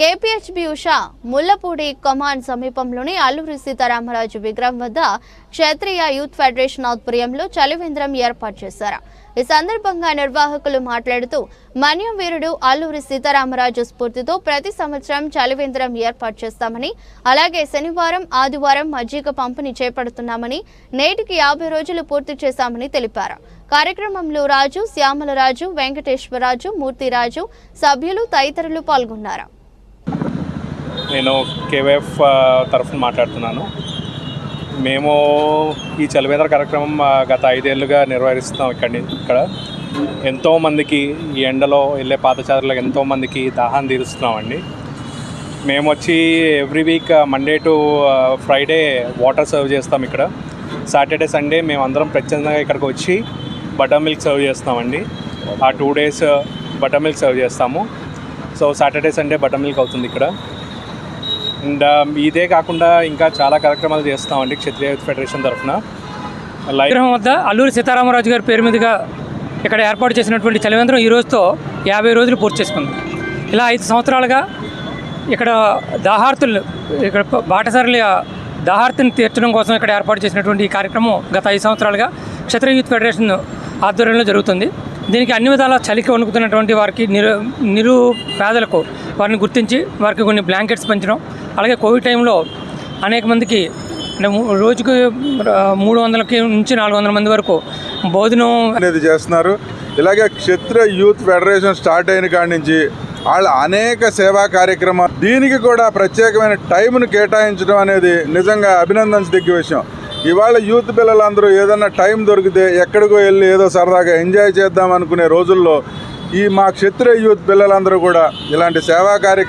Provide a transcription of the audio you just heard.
KPHB Usha Mullapudi కొమాన్ సమీపంలోని అల్లూరి సీతారామరాజు విగ్రహం వద్ద క్షత్రియ యూత్ ఫెడరేషన్ ఆధ్వర్యంలో చలివేంద్రం ఏర్పాటు చేశారు. ఈ సందర్భంగా నిర్వాహకులు మాట్లాడుతూ మన్యం వీరుడు అల్లూరి సీతారామరాజు స్ఫూర్తితో ప్రతి సంవత్సరం చలివేంద్రం ఏర్పాటు చేస్తామని అలాగే శనివారం ఆదివారం మజ్జిగ పంపిణీ చేపడుతున్నామని నేటికి యాభై రోజులు పూర్తి చేశామని తెలిపారు. కార్యక్రమంలో రాజు శ్యామలరాజు వెంకటేశ్వరరాజు మూర్తిరాజు సభ్యులు తదితరులు పాల్గొన్నారు. నేను కేవైఎఫ్ తరఫున మాట్లాడుతున్నాను. మేము ఈ చలివేంద్ర కార్యక్రమం గత ఐదేళ్ళుగా నిర్వహిస్తున్నాం ఇక్కడ ఇక్కడ. ఎంతోమందికి ఈ ఎండలో వెళ్ళే పాదచారులకు ఎంతోమందికి దాహాన్ని తీరుస్తున్నామండి. మేము వచ్చి every week Monday to Friday water serve చేస్తాం ఇక్కడ. సాటర్డే సండే మేము అందరం ప్రత్యేకంగా ఇక్కడికి వచ్చి బటర్ మిల్క్ సర్వ్ చేస్తామండి. ఆ two days butter milk serve చేస్తాము. So Saturday Sunday butter milk అవుతుంది ఇక్కడ. అండ్ um, ఇదే కాకుండా ఇంకా చాలా కార్యక్రమాలు చేస్తామండి క్షత్రియ ఫెడరేషన్ తరఫున. విగ్రహం వద్ద అల్లూరి సీతారామరాజు గారి పేరు మీదుగా ఇక్కడ ఏర్పాటు చేసినటువంటి చలివేంద్రం ఈ రోజుతో యాభై రోజులు పూర్తి చేసుకుంది. ఇలా ఐదు సంవత్సరాలుగా ఇక్కడ దాహార్తులు ఇక్కడ బాటసారుల దాహార్తిని తీర్చడం కోసం ఇక్కడ ఏర్పాటు చేసినటువంటి ఈ కార్యక్రమం గత ఐదు సంవత్సరాలుగా క్షత్రియ యూత్ ఫెడరేషన్ ఆధ్వర్యంలో జరుగుతుంది. దీనికి అన్ని విధాల చలికి వణుకుతున్నటువంటి వారికి నిరు నిరు పేదలకు వారిని గుర్తించి వారికి కొన్ని బ్లాంకెట్స్ పంచడం అలాగే కోవిడ్ టైంలో అనేక మందికి మూ- రోజుకు మూడు వందలకి నుంచి నాలుగు వందల మంది వరకు భోజనం అనేది చేస్తున్నారు. ఇలాగే క్షత్ర యూత్ ఫెడరేషన్ స్టార్ట్ అయిన కాడి నుంచి వాళ్ళ అనేక సేవా కార్యక్రమాలు దీనికి కూడా ప్రత్యేకమైన టైంను కేటాయించడం అనేది నిజంగా అభినందించదగ్గ విషయం. ఇవాళ యూత్ పిల్లలందరూ ఏదన్నా టైం దొరికితే ఎక్కడికో వెళ్ళి ఏదో సరదాగా ఎంజాయ్ చేద్దాం అనుకునే రోజుల్లో ఈ మా క్షత్రియ యూత్ పిల్లలందరూ కూడా ఇలాంటి సేవా కార్యక్రమం